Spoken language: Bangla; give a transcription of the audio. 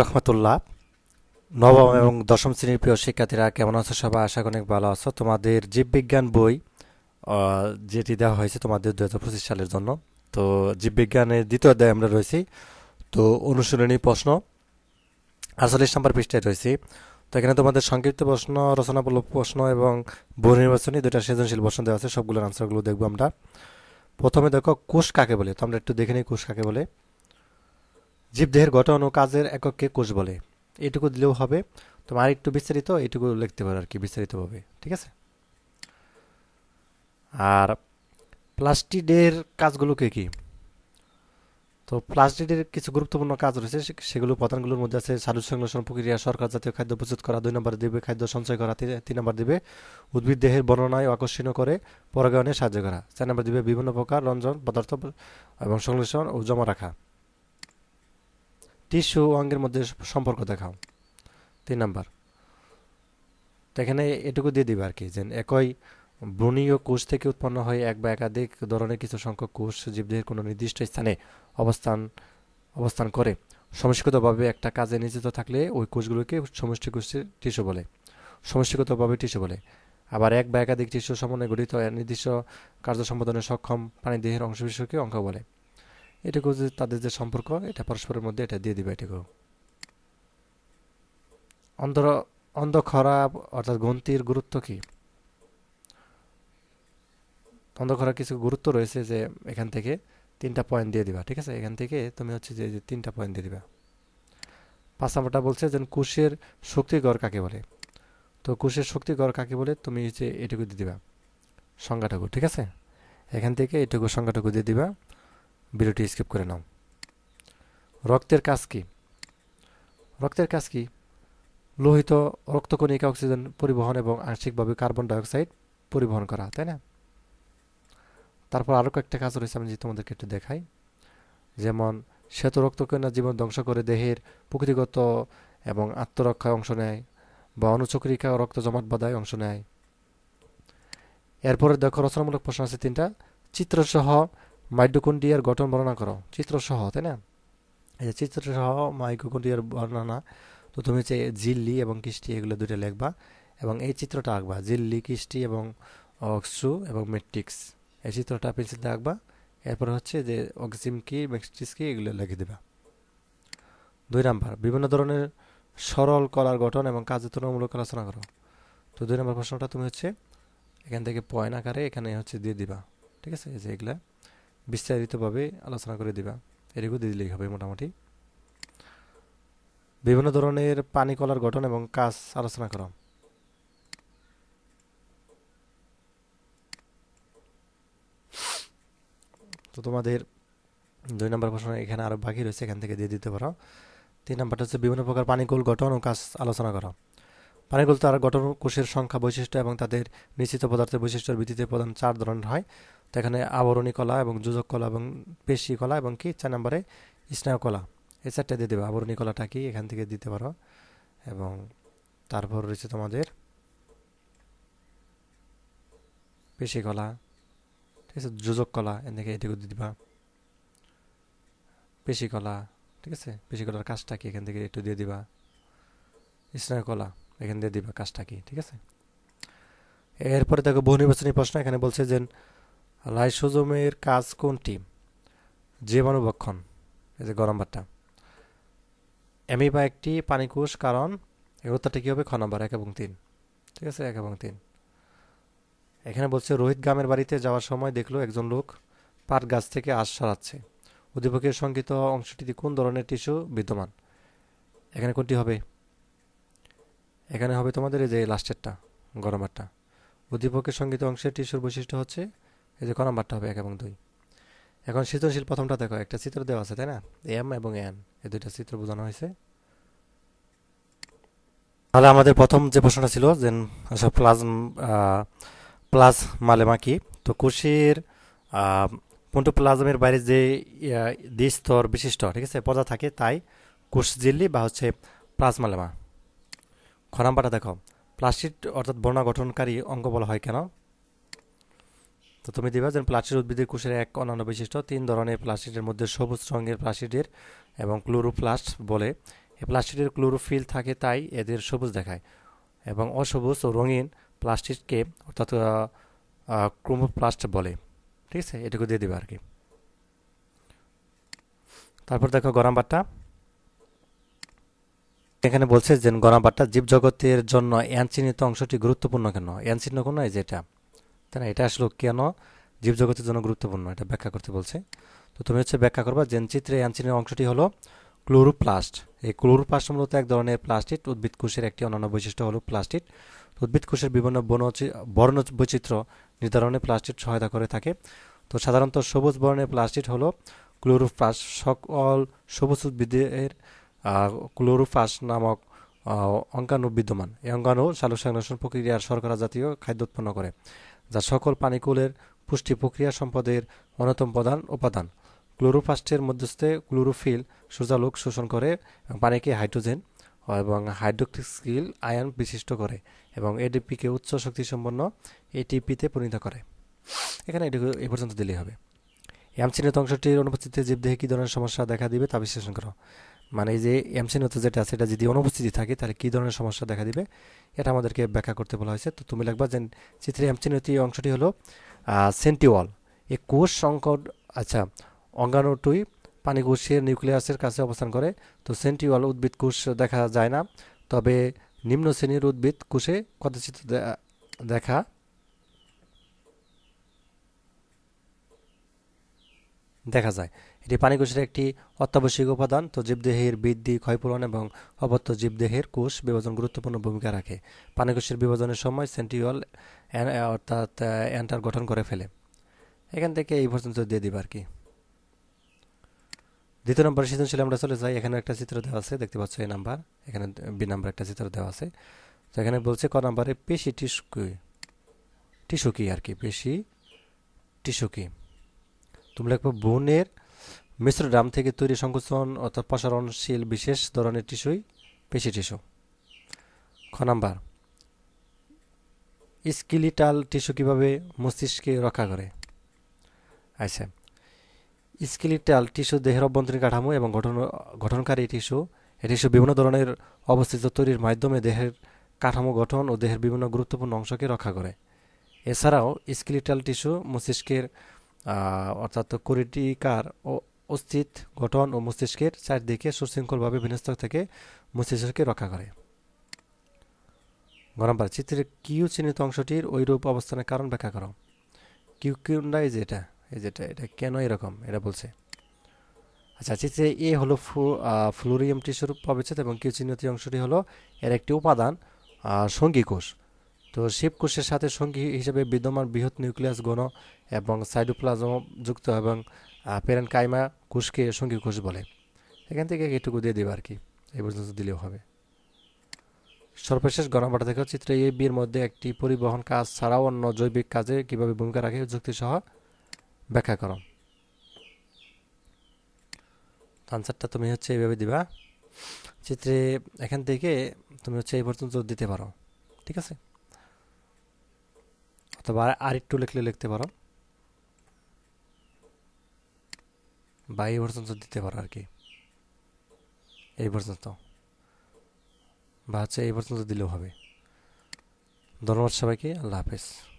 রহমতুল্লাহ। নবম এবং দশম শ্রেণির প্রিয় শিক্ষার্থীরা, কেমন আছো সবাই? আশা অনেক ভালো আছো। তোমাদের জীববিজ্ঞান বই যেটি দেওয়া হয়েছে তোমাদের দু হাজার পঁচিশ সালের জন্য। তো জীববিজ্ঞানের দ্বিতীয় অধ্যায়ে আমরা রয়েছি। তো অনুশীলনী প্রশ্ন আটচল্লিশ নম্বর পৃষ্ঠায় রয়েছি। তো এখানে তোমাদের সংক্ষিপ্ত প্রশ্ন, রচনামূলক প্রশ্ন এবং বহু নির্বাচনী দুটা সৃজনশীল প্রশ্ন দেওয়া আছে। সবগুলোর আনসারগুলো দেখব আমরা। প্রথমে দেখো, কোষ কাকে বলে? তো আমরা একটু দেখে নিই কোষ কাকে বলে। জীবদেহের গঠন ও কাজের এককে কোষ বলে। এটুকু দিলেও হবে। তোমার একটু বিস্তারিত এটুকু লিখতে পারো আর কি, বিস্তারিতভাবে, ঠিক আছে? আর প্লাস্টিডের কাজগুলো কি কি? তো প্লাস্টিডের কিছু গুরুত্বপূর্ণ কাজ রয়েছে সেগুলো প্রধানগুলোর মধ্যে আছে সালু সংশ্লেষণ প্রক্রিয়া, সরকার জাতীয় খাদ্য প্রস্তুত করা, দুই নম্বর দিবে খাদ্য সঞ্চয় করা, তিন- তিন নম্বর দিবে উদ্ভিদ দেহের বর্ণনায় আকর্ষণীয় করে পরাগায়নে সাহায্য করা, চার নম্বর দিবে বিভিন্ন প্রকার রঞ্জন, পদার্থ এবং সংশ্লেষণ ও জমা রাখা। টিস্যু অঙ্গের মধ্যে সম্পর্ক দেখাও। তিন নাম্বার। তো এখানে এটুকু দিয়ে দিবে আর কি যে একই ব্রণীয় কোষ থেকে উৎপন্ন হয় এক বা একাধিক ধরনের কিছু সংখ্যক কোষ জীবদেহের কোনো নির্দিষ্ট স্থানে অবস্থান অবস্থান করে। সমষ্টিগতভাবে একটা কাজে নিয়োজিত থাকলে ওই কোষগুলোকে সমষ্টি কোষের টিস্যু বলে, সমষ্টিগতভাবে টিস্যু বলে। আবার এক বা একাধিক টিস্যু সমন্বয়ে গঠিত নির্দিষ্ট কার্য সম্পাদনে সক্ষম প্রাণীদেহের অংশবিশেষকে অঙ্ক বলে। এটুকু যে তাদের যে সম্পর্ক, এটা পরস্পরের মধ্যে এটা দিয়ে দিবে এটুকু। অন্ধ অন্ধখরা অর্থাৎ গ্রন্থির গুরুত্ব কি? অন্ধখরা কিছু গুরুত্ব রয়েছে যে এখান থেকে তিনটা পয়েন্ট দিয়ে দিবা, ঠিক আছে? এখান থেকে তুমি হচ্ছে যে যে তিনটা পয়েন্ট দিয়ে দিবা। পাঁচ নাম্বারটা বলছে যে কুশের শক্তিগড় কাকে বলে? তো কুশের শক্তিগড় কাকে বলে? তুমি হচ্ছে এটুকু দিয়ে দিবা, সংজ্ঞাটুকু, ঠিক আছে? এখান থেকে এটুকু সংজ্ঞাটুকু দিয়ে দিবা। ভিডিওটি স্কিপ করে নাও। রক্তের কাজ কি? রক্তের কাজ কি? লোহিত রক্তকণিকা অক্সিজেন পরিবহন এবং আংশিকভাবে কার্বন ডাইঅক্সাইড পরিবহন করা, তাই না? তারপর আরও কয়েকটা কাজ রয়েছে আমি তোমাদেরকে একটু দেখাই। যেমন শ্বেত রক্তকণা জীবন ধ্বংস করে দেহের প্রকৃতিগত এবং আত্মরক্ষায় অংশ নেয় বা অনুচক্রিকা রক্ত জমাট বাঁধায় অংশ নেয়। এরপরে দেখো, রচনামূলক প্রশ্ন আছে তিনটা। চিত্রসহ মাইটোকন্ড্রিয়ার গঠন বর্ণনা করো। চিত্রসহ, তাই না? এই যে চিত্রসহ মাইটোকন্ড্রিয়ার বর্ণনা, তো তুমি হচ্ছে জিল্লি এবং কিস্টি এগুলো দুটো লিখবা এবং এই চিত্রটা আঁকবা, জিল্লি কিস্টি এবং অক্সু এবং মেট্রিক্স এই চিত্রটা পেন্সিল দিয়ে আঁকবা, এরপর হচ্ছে যে অক্সিম কি মেট্রিক্স কি, এগুলো লিখে দেবা। দুই নাম্বার, বিভিন্ন ধরনের সরল কলার গঠন এবং কাজের তুলনামূলক আলোচনা করো। তো দুই নম্বর প্রশ্নটা তুমি হচ্ছে এখান থেকে পয়েন্ট আকারে এখানে হচ্ছে দিয়ে দিবা, ঠিক আছে? এই যে এগুলা। বিস্তারিতভাবে আলোচনা করে দিবা। এটুকু দিয়ে দিলেই হবে মোটামুটি। বিভিন্ন ধরনের পানি কলার গঠন এবং কাজ আলোচনা করো। তো তোমাদের দুই নম্বর প্রশ্ন এখানে আরও বাকি রয়েছে, এখান থেকে দিয়ে দিতে পারো। তিন নম্বরটা হচ্ছে বিভিন্ন প্রকার পানিকুল গঠন ও কাজ আলোচনা করো। পানিকুল তার গঠন কোষের সংখ্যা, বৈশিষ্ট্য এবং তাদের নিশ্চিত পদার্থের বৈশিষ্ট্যের ভিত্তিতে প্রধান চার ধরনের হয়। তো এখানে আবরণী কলা এবং যোজক কলা এবং পেশি কলা এবং কি? চার নম্বরে স্নায়ু কলা। এই চারটা দিয়ে দেবে। আবরণী কলাটা কি? এখান থেকে দিতে পারো। এবং তারপর রয়েছে তোমাদের পেশি কলা। ঠিক আছে? যোজক কলা এর থেকে এটুকু দিয়ে দিবা। পেশি কলা, ঠিক আছে? পেশি কলার কাজটা কি? এখান থেকে একটু দিয়ে দিবা। স্নায়ু কলা। এখান দিয়ে দিবা কাজটা কি, ঠিক আছে? এরপরে দেখো বহু নির্বাচনী প্রশ্ন, এখানে বলছে যে, লাইসোজোমের কাজ কোনটি? জীবাণুবক্ষণ এই যে গরম ভাতটা অ্যামিবা একটি পানিকোষ, কারণ এর উত্তরটা কী হবে? খ নম্বর, এক এবং তিন, ঠিক আছে? এক এবং তিন। এখানে বলছে, রোহিত গ্রামের বাড়িতে যাওয়ার সময় দেখল একজন লোক পাট গাছ থেকে আশ সরাচ্ছে উদ্দীপকের সংকিত অংশটিতে কোন ধরনের টিস্যু বিদ্যমান? এখানে কোনটি হবে? এখানে হবে তোমাদের এই যে লাস্টেরটা গরম ভাতটা উদ্দীপকের সংগীত অংশের টিস্যুর বৈশিষ্ট্য হচ্ছে, এই যে ক নাম্বারটা হবে এক এবং দুই। এখন সৃজনশীল প্রথমটা দেখো, একটা চিত্র দেওয়া আছে, তাই না? এম এবং এন, এই দুইটা চিত্র বোঝানো হয়েছে। তাহলে আমাদের প্রথম যে প্রশ্নটা ছিল যে আচ্ছা প্লাজ প্লাস মালেমা কি? তো কোষের পন্টোপ্লাজমের বাইরে যে দ্বিস্তর বিশিষ্ট, ঠিক আছে? পর্দা থাকে, তাই কোষ ঝিল্লি বা হচ্ছে প্লাজমালেমা খ নাম্বারটা দেখো। প্লাস্টিড অর্থাৎ বর্ণা গঠনকারী অঙ্গ বলা হয় কেন? তো তুমি দিবা যেন প্লাস্টিড উদ্ভিদের কোষের এক অন্যান্য বৈশিষ্ট্য, তিন ধরনের প্লাস্টিডের মধ্যে সবুজ রঙের প্লাস্টিডের এবং ক্লোরোপ্লাস্ট বলে। এই প্লাস্টিকের ক্লোরোফিল থাকে তাই এদের সবুজ দেখায় এবং অসবুজ ও রঙিন প্লাস্টিককে অর্থাৎ ক্রোমোপ্লাস্ট বলে। ঠিক আছে? এটুকু দিয়ে দেবে আর কি। তারপর দেখো গরম বাট্টা এখানে বলছে যে গরম বাট্টা জীবজগতের জন্য অ্যানচিহ্নিত অংশটি গুরুত্বপূর্ণ কেন? অ্যানচিহ্ন কোনো? এই যে এটা। তাই না? এটা আসলে কেন জীবজগতের জন্য গুরুত্বপূর্ণ? এটা ব্যাখ্যা করতে বলছে। তো তুমি হচ্ছে ব্যাখ্যা করবা যে চিত্রে অ্যানচিহ্নের অংশটি হলো ক্লোরোপ্লাস্ট। এই ক্লোরোপ্লাস্ট মূলত এক ধরনের প্লাস্টিক উদ্ভিদ কোষের একটি অন্যান্য বৈশিষ্ট্য হলো প্লাস্টিক উদ্ভিদ কোষের বিভিন্ন বর্ণ বৈচিত্র্য নির্ধারণে প্লাস্টিক সহায়তা করে থাকে। তো সাধারণত সবুজ বর্ণের প্লাস্টিক হলো ক্লোরোপ্লাস্ট। সকল সবুজ উদ্ভিদের ক্লোরোফাস নামক অঙ্গাণু বিদ্যমান। এই অঙ্গাণু সালোক সংশ্লেষণ প্রক্রিয়ার শর্করা জাতীয় খাদ্য উৎপন্ন করে, যা সকল পানিকুলের পুষ্টি প্রক্রিয়া সম্পদের অন্যতম প্রধান উপাদান। ক্লোরোফাস্টের মধ্যস্থে ক্লোরোফিল সূর্যালোক শোষণ করে পানিকে হাইড্রোজেন এবং হাইড্রোক্সিল আয়ন বিশিষ্ট করে এবং এডিপিকে উচ্চ শক্তিসম্পন্ন এটিপিতে পরিণত করে। এখানে এটুকু এ পর্যন্ত দিলেই হবে। অ্যামচিহ্নিত অংশটির অনুপস্থিতিতে জীবদেহে কী ধরনের সমস্যা দেখা দিবে তা বিশ্লেষণ করো। মানে যে এমসিহীনত যেটা আছে, এটা যদি অনুপস্থিতি থাকে, তাহলে কী ধরনের সমস্যা দেখা দিবে? এটা আমাদেরকে ব্যাখ্যা করতে বলা হয়েছে। তো তুমি লিখবা যে চিত্রে এমচিহীনত অংশটি হলো সেন্টিওয়াল এই কোষ সংকট আচ্ছা অঙ্গাণুটুই পানি কোষের নিউক্লিয়াসের কাছে অবস্থান করে। তো সেন্টিওয়াল উদ্ভিদ কোষ দেখা যায় না, তবে নিম্ন শ্রেণির উদ্ভিদ কোষে কদাচিত দেখা দেখা যায়। এটি পানিকোষের একটি অত্যাবশ্যক উপাদান, তো জীবদেহের বৃদ্ধি, ক্ষয়পূরণ এবং অপত্য জীবদেহের কোষ বিভাজন গুরুত্বপূর্ণ ভূমিকা রাখে। পানিকোষের বিভাজনের সময় সেন্টিওল অর্থাৎ অ্যান্টার গঠন করে ফেলে। এখান থেকে এই পর্যন্ত দিয়ে দিবে আর কি। দ্বিতীয় নম্বর সৃজনশীল আমরা চলে যাই। এখানে একটা চিত্র দেওয়া আছে, দেখতে পাচ্ছ এই নাম্বার। এখানে বি নাম্বার একটা চিত্র দেওয়া আছে। তো এখানে বলছে ক নাম্বারে পেশি টিস্যু টিস্যু কি আর কি? পেশি টিস্যু কি? তুমি লিখব বোনের মিশ্র ড্রাম থেকে তৈরি সংকোচন অর্থাৎ প্রসারণশীল বিশেষ ধরনের টিস্যুই পেশি টিস্যু। খ নাম্বার, স্কিলিটাল টিস্যু কীভাবে মস্তিষ্কে রক্ষা করে? আচ্ছা স্কিলিটাল টিস্যু দেহের অভ্যন্তরীণ কাঠামো এবং গঠন, গঠনকারী টিস্যু, এই টিস্যু বিভিন্ন ধরনের অবস্থিত তৈরির মাধ্যমে দেহের কাঠামো গঠন ও দেহের বিভিন্ন গুরুত্বপূর্ণ অংশকে রক্ষা করে। এছাড়াও স্কিলিটাল টিস্যু মস্তিষ্কের অর্থাৎ কোরিটিকার অস্থিত গঠন ও মস্তিষ্কের চারদিকে সুশৃঙ্খলভাবে বিন্যস্ত থেকে মস্তিষ্ককে রক্ষা করে। গরমবার চিত্রের কিউ চিহ্নিত অংশটির ওইরূপ অবস্থানের কারণ ব্যাখ্যা করো। কিউ কিউন্ডা এই যে এটা, এই যেটা, এটা কেন এরকম, এটা বলছে। আচ্ছা চিত্রে এ হলো ফ্লোরিয়াম টিস্যুর প্রবেচিত এবং কিউ চিহ্নিত অংশটি হলো এর একটি উপাদান সঙ্গী কোষ। তো শিব কোষের সাথে সঙ্গী হিসেবে বিদ্যমান বৃহৎ নিউক্লিয়াস গণ এবং সাইডোপ্লাজম যুক্ত এবং প্যারেন্ট কাইমা কোষকে সঙ্গী কোষ বলে। এখান থেকে এটুকু দিয়ে দেবে আর কি এই পর্যন্ত দিলেও হবে। সর্বশেষ গণবাটা থেকে চিত্র এ বির মধ্যে একটি পরিবহন কাজ ছাড়াও অন্য জৈবিক কাজে কীভাবে ভূমিকা রাখে যুক্তি সহ ব্যাখ্যা করো। আনসারটা তুমি হচ্ছে এইভাবে দিবা। চিত্রে এখান থেকে তুমি হচ্ছে এই পর্যন্ত দিতে পারো। ঠিক আছে? অথবা আর একটু লিখলে লিখতে পারো। বা এই পর্যন্ত দিতে পারো আর কি। এই পর্যন্ত। বা হচ্ছে এই পর্যন্ত দিলেও হবে। ধন্যবাদ সবাইকে, আল্লাহ হাফেজ।